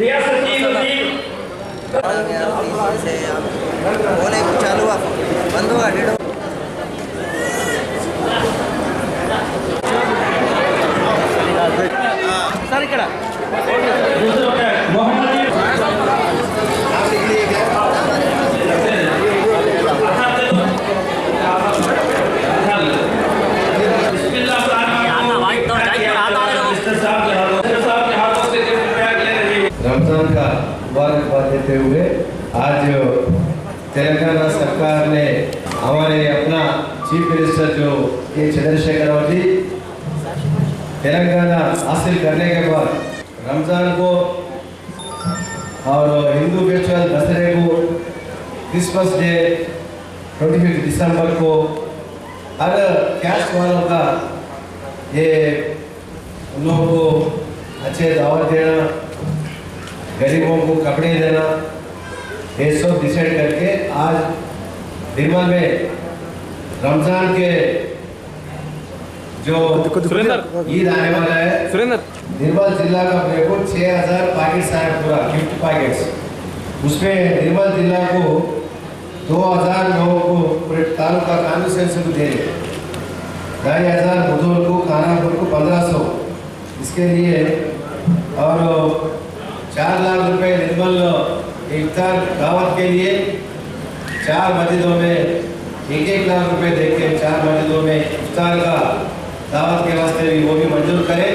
रियासती वज़ीर बोले चालू हुआ बंद हुआ डेढ़ रमज़ान का मुबारकबाद देते हुए आज तेलंगाना सरकार ने हमारे अपना चीफ मिनिस्टर जो के चंद्रशेखर राव जी, तेलंगाना हासिल करने के बाद रमज़ान को और हिंदू फेस्टिवल दसरे को क्रिसमस डे ट्वेंटी फिफ्थ दिसंबर को, हर कैस्ट वालों का ये उन लोगों को अच्छे दावत देना गरीबों को कपड़े देना ये सब डिसाइड करके आज निर्मल में रमज़ान के जो ईद आने वाला है निर्मल जिला का मेरे को छः हज़ार पैकेट्स आया पूरा गिफ्ट पैकेट्स उसमें निर्मल जिला को दो हज़ार लोगों को पूरे तालुका कॉन्स्टिट्यूंसी को दे ढाई हज़ार बुज़ुर्ग को खानापुर को पंद्रह सौ। इसके लिए और चार लाख रुपए निर्मल इफ्तार दावत के लिए चार मस्जिदों में एक एक लाख रुपए दे के चार मस्जिदों में इफ्तार का दावत के वास्ते भी वो भी मंजूर करें।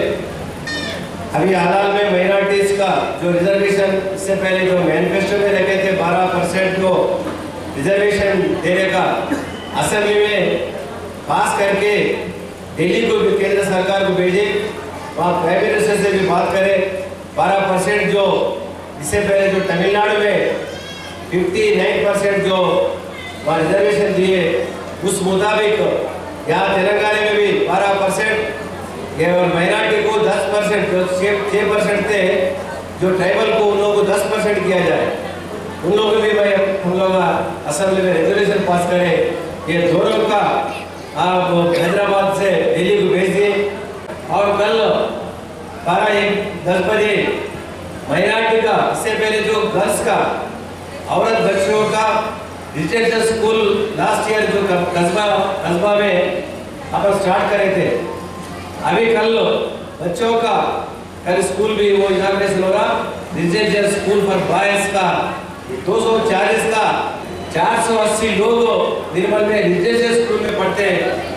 अभी हाल में माइनॉरिटीज का जो रिजर्वेशन इससे पहले जो मैनिफेस्टो में रखे थे 12 परसेंट को रिजर्वेशन देने का, असेंबली में पास करके दिल्ली को भी केंद्र सरकार को भेजे। वहाँ प्राइम मिनिस्टर से भी बात करें। 12 परसेंट जो, इससे पहले जो तमिलनाडु में 59 परसेंट जो रिजर्वेशन दिए, उस मुताबिक यहाँ तेलंगाना में भी 12 परसेंट और माइनॉरिटी को 10 परसेंट, जो छः परसेंट थे, जो ट्राइबल को उन लोगों को 10 परसेंट किया जाए। उन लोगों को भी मैं, हम लोग असेंबली में रेजोल्यूशन पास करें। ये दोनों का आप हैदराबाद से दिल्ली को भेज दिए। और कल बारह एक, दस बजे। माइनॉरिटी का इससे पहले जो गर्ल्स का, औरत बच्चियों का रिटेंशन स्कूल लास्ट ईयर जो कस्बा कस्बा में अपन स्टार्ट करे थे। अभी कल बच्चों का, कल स्कूल भी वो इनाग्रेशन हो रहा। रिटेंशन स्कूल फॉर बॉयज़ का 240 का 480 लोग निर्मल में रिटेंशन स्कूल में पढ़ते हैं।